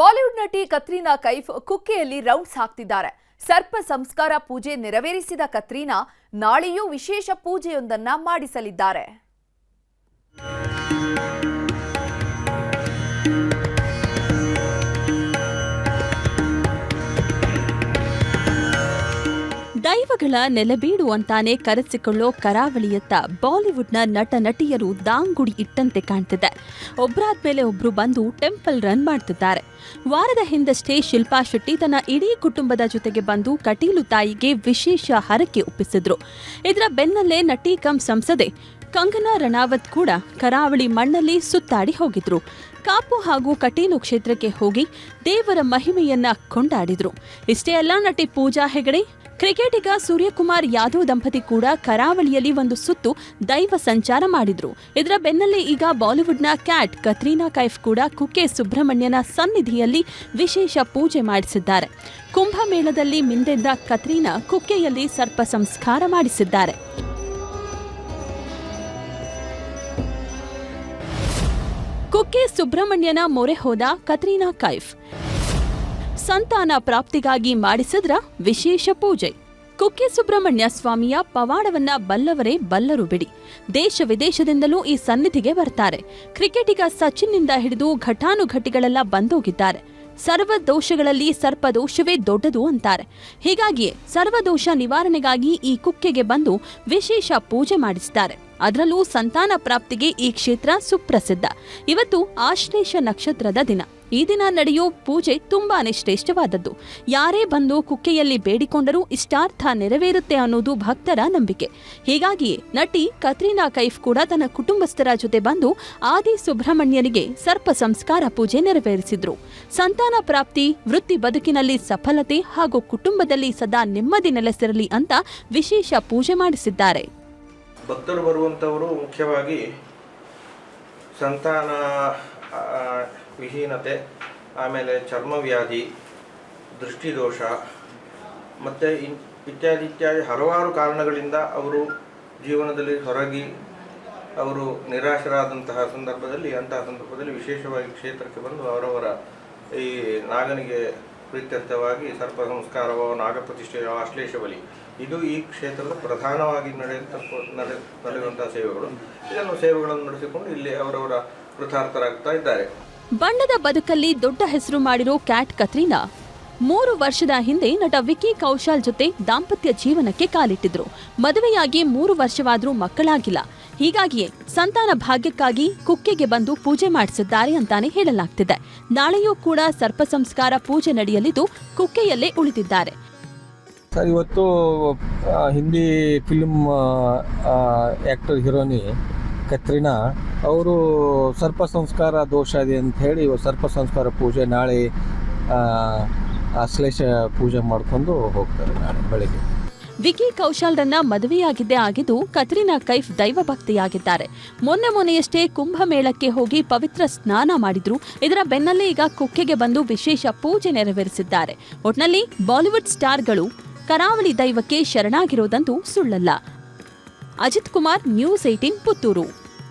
Bollywood ನಟಿ Katrina Kaif ಕುಕ್ಕೆಯಲ್ಲಿ rounds ಹಾಕ್ತಿದ್ದಾರೆ. ಸರ್ಪ ಸಂಸ್ಕಾರ ಪೂಜೆ ನೆರವೇರಿಸಿದ ಕತ್ರೀನಾ ನಾಳೆಯೂ ವಿಶೇಷ ಪೂಜೆಯೊಂದನ್ನ ಮಾಡಿಸಲಿದ್ದಾರೆ. ದೈವಗಳ ನೆಲೆಬೀಡು ಅಂತಾನೆ ಕರೆಸಿಕೊಳ್ಳೋ ಕರಾವಳಿಯತ್ತ ಬಾಲಿವುಡ್ನ ನಟ ನಟಿಯರು ದಾಂಗುಡಿ ಇಟ್ಟಂತೆ ಕಾಣ್ತಿದೆ. ಒಬ್ರಾದ್ಮೇಲೆ ಒಬ್ರು ಬಂದು ಟೆಂಪಲ್ ರನ್ ಮಾಡ್ತಿದ್ದಾರೆ. ವಾರದ ಹಿಂದಷ್ಟೇ ಶಿಲ್ಪಾ ಶೆಟ್ಟಿ ತನ್ನ ಇಡೀ ಕುಟುಂಬದ ಜೊತೆಗೆ ಬಂದು ಕಟೀಲು ತಾಯಿಗೆ ವಿಶೇಷ ಹರಕೆ ಒಪ್ಪಿಸಿದ್ರು. ಇದರ ಬೆನ್ನಲ್ಲೇ ನಟಿ ಕಂ ಸಂಸದೆ ಕಂಗನಾ ರಣಾವತ್ ಕೂಡ ಕರಾವಳಿ ಮಣ್ಣಲ್ಲಿ ಸುತ್ತಾಡಿ ಹೋಗಿದ್ರು. ಕಾಪು ಹಾಗೂ ಕಟೀಲು ಕ್ಷೇತ್ರಕ್ಕೆ ಹೋಗಿ ದೇವರ ಮಹಿಮೆಯನ್ನ ಕೊಂಡಾಡಿದ್ರು. ಇಷ್ಟೇ ಅಲ್ಲ ನಟಿ ಪೂಜಾ ಹೆಗಡೆ, ಕ್ರಿಕೆಟಿಗ ಸೂರ್ಯಕುಮಾರ್ ಯಾದವ್ ದಂಪತಿ ಕೂಡ ಕರಾವಳಿಯಲ್ಲಿ ಒಂದು ಸುತ್ತು ದೈವ ಸಂಚಾರ ಮಾಡಿದ್ರು. ಇದರ ಬೆನ್ನಲ್ಲೇ ಈಗ ಬಾಲಿವುಡ್ನ ಕ್ಯಾಟ್ ಕತ್ರೀನಾ ಕೈಫ್ ಕೂಡ ಕುಕ್ಕೆ ಸುಬ್ರಹ್ಮಣ್ಯನ ಸನ್ನಿಧಿಯಲ್ಲಿ ವಿಶೇಷ ಪೂಜೆ ಮಾಡಿಸಿದ್ದಾರೆ. ಕುಂಭಮೇಳದಲ್ಲಿ ಮಿಂದೆದ್ದ ಕತ್ರೀನಾ ಕುಕ್ಕೆಯಲ್ಲಿ ಸರ್ಪ ಸಂಸ್ಕಾರ ಮಾಡಿಸಿದ್ದಾರೆ. ಕುಕ್ಕೆ ಸುಬ್ರಹ್ಮಣ್ಯನ ಮೊರೆ ಹೋದ ಕತ್ರೀನಾ ಕೈಫ್. ಸಂತಾನ ಪ್ರಾಪ್ತಿಗಾಗಿ ಮಾಡಿಸಿದ್ರ ವಿಶೇಷ ಪೂಜೆ. ಕುಕ್ಕೆ ಸುಬ್ರಹ್ಮಣ್ಯ ಸ್ವಾಮಿಯ ಪವಾಡವನ್ನ ಬಲ್ಲವರೇ ಬಲ್ಲರು ಬಿಡಿ. ದೇಶ ವಿದೇಶದಿಂದಲೂ ಈ ಸನ್ನಿಧಿಗೆ ಬರ್ತಾರೆ. ಕ್ರಿಕೆಟಿಗ ಸಚಿನ್ನಿಂದ ಹಿಡಿದು ಘಟಾನುಘಟಿಗಳೆಲ್ಲ ಬಂದೋಗಿದ್ದಾರೆ. ಸರ್ವ ದೋಷಗಳಲ್ಲಿ ಸರ್ಪದೋಷವೇ ದೊಡ್ಡದು ಅಂತಾರೆ. ಹೀಗಾಗಿಯೇ ಸರ್ವದೋಷ ನಿವಾರಣೆಗಾಗಿ ಈ ಕುಕ್ಕೆಗೆ ಬಂದು ವಿಶೇಷ ಪೂಜೆ ಮಾಡಿಸಿದ್ದಾರೆ ಅದರಲ್ಲೂ ಸಂತಾನ ಪ್ರಾಪ್ತಿಗೆ ಈ ಕ್ಷೇತ್ರ ಸುಪ್ರಸಿದ್ಧ. ಇವತ್ತು ಆಶ್ಲೇಷ ನಕ್ಷತ್ರದ ದಿನ. ಈ ದಿನ ನಡೆಯೋ ಪೂಜೆ ತುಂಬಾನೇ ಶ್ರೇಷ್ಠವಾದದ್ದು ಯಾರೇ ಬಂದು ಕುಕ್ಕೆಯಲ್ಲಿ ಬೇಡಿಕೊಂಡರೂ ಇಷ್ಟಾರ್ಥ ನೆರವೇರುತ್ತೆ ಅನ್ನೋದು ಭಕ್ತರ ನಂಬಿಕೆ. ಹೀಗಾಗಿಯೇ ನಟಿ ಕತ್ರಿನಾ ಕೈಫ್ ಕೂಡ ತನ್ನ ಕುಟುಂಬಸ್ಥರ ಜೊತೆ ಬಂದು ಆದಿ ಸುಬ್ರಹ್ಮಣ್ಯನಿಗೆ ಸರ್ಪ ಸಂಸ್ಕಾರ ಪೂಜೆ ನೆರವೇರಿಸಿದ್ರು. ಸಂತಾನ ಪ್ರಾಪ್ತಿ, ವೃತ್ತಿ ಬದುಕಿನಲ್ಲಿ ಸಫಲತೆ ಹಾಗೂ ಕುಟುಂಬದಲ್ಲಿ ಸದಾ ನೆಮ್ಮದಿ ನೆಲೆಸಿರಲಿ ಅಂತ ವಿಶೇಷ ಪೂಜೆ ಮಾಡಿಸಿದ್ದಾರೆ. ಭಕ್ತರು ಬರುವಂಥವರು ಮುಖ್ಯವಾಗಿ ಸಂತಾನ ವಿಹೀನತೆ, ಆಮೇಲೆ ಚರ್ಮವ್ಯಾಧಿ, ದೃಷ್ಟಿದೋಷ, ಮತ್ತು ಇನ್, ಇತ್ಯಾದಿ ಇತ್ಯಾದಿ ಹಲವಾರು ಕಾರಣಗಳಿಂದ ಅವರು ಜೀವನದಲ್ಲಿ ಹೊರಗಿ ಅವರು ನಿರಾಶರಾದಂತಹ ಸಂದರ್ಭದಲ್ಲಿ, ಅಂತಹ ಸಂದರ್ಭದಲ್ಲಿ ವಿಶೇಷವಾಗಿ ಕ್ಷೇತ್ರಕ್ಕೆ ಬಂದು ಅವರವರ ಈ ನಾಗನಿಗೆ ಪ್ರೀತ್ಯರ್ಥವಾಗಿ ಸರ್ಪ ಸಂಸ್ಕಾರವೋ ನಾಗಪ್ರತಿಷ್ಠೆಯೋ ಆಶ್ಲೇಷ ಬಲಿ ಇದು ಈ ಕ್ಷೇತ್ರದ ಪ್ರಧಾನವಾಗಿ ನಡೆಯುತ್ತ ನಡೆ, ನಡೆಯುವಂತಹ ಸೇವೆಗಳು. ಇದನ್ನು ಸೇವೆಗಳನ್ನು ನಡೆಸಿಕೊಂಡು ಇಲ್ಲಿ ಅವರವರ ಕೃತಾರ್ಥರಾಗ್ತಾ ಇದ್ದಾರೆ. ಬಣ್ಣದ ಬದುಕಲ್ಲಿ ದೊಡ್ಡ ಹೆಸರು ಮಾಡಿರೋ ಕ್ಯಾಟ್ ಕತ್ರಿನಾ ಮೂರು ವರ್ಷದ ಹಿಂದೆ ನಟ ವಿಕಿ ಕೌಶಲ್ ಜೊತೆ ದಾಂಪತ್ಯ ಜೀವನಕ್ಕೆ ಕಾಲಿಟ್ಟಿದ್ರು. ಮದುವೆಯಾಗಿ ಮೂರು ವರ್ಷವಾದರೂ ಮಕ್ಕಳಾಗಿಲ್ಲ. ಹೀಗಾಗಿಯೇ ಸಂತಾನ ಭಾಗ್ಯಕ್ಕಾಗಿ ಕುಕ್ಕೆಗೆ ಬಂದು ಪೂಜೆ ಮಾಡಿಸಿದ್ದಾರೆ ಅಂತಾನೆ ಹೇಳಲಾಗ್ತಿದೆ. ನಾಳೆಯೂ ಕೂಡ ಸರ್ಪ ಸಂಸ್ಕಾರ ಪೂಜೆ ನಡೆಯಲಿದ್ದು ಕುಕ್ಕೆಯಲ್ಲೇ ಉಳಿದಿದ್ದಾರೆ. ಸರ್, ಇವತ್ತು ಹಿಂದಿ ಫಿಲ್ಮ್ ಆ್ಯಕ್ಟರ್ ಹೀರೋನಿ ಕತ್ರಿನಾ ಅವರು ಸರ್ಪ ಸಂಸ್ಕಾರ ದೋಷ ಇದೆ ಅಂತ ಹೇಳಿ ಸರ್ಪ ಸಂಸ್ಕಾರ ಪೂಜೆ ನಾಳೆ ಅಶ್ಲೇಷ ಪೂಜೆ ಮಾಡಿಕೊಂಡು ಹೋಗ್ತಾರೆ ನಾಳೆ ಬೆಳಗ್ಗೆ. ವಿಕಿ ಕೌಶಲ್ರನ್ನ ಮದುವೆಯಾಗಿದ್ದೇ ಆಗಿದ್ದು ಕತ್ರಿನಾ ಕೈಫ್ ದೈವ ಭಕ್ತಿಯಾಗಿದ್ದಾರೆ. ಮೊನ್ನೆ ಮೊನ್ನೆಯಷ್ಟೇ ಕುಂಭಮೇಳಕ್ಕೆ ಹೋಗಿ ಪವಿತ್ರ ಸ್ನಾನ ಮಾಡಿದ್ರು. ಇದರ ಬೆನ್ನಲ್ಲೇ ಈಗ ಕುಕ್ಕೆಗೆ ಬಂದು ವಿಶೇಷ ಪೂಜೆ ನೆರವೇರಿಸಿದ್ದಾರೆ. ಒಟ್ನಲ್ಲಿ ಬಾಲಿವುಡ್ ಸ್ಟಾರ್ಗಳು ಕರಾವಳಿ ದೈವಕ್ಕೆ ಶರಣಾಗಿರೋದಂತೂ ಸುಳ್ಳಲ್ಲ. Ajith Kumar news eighteen Puttur.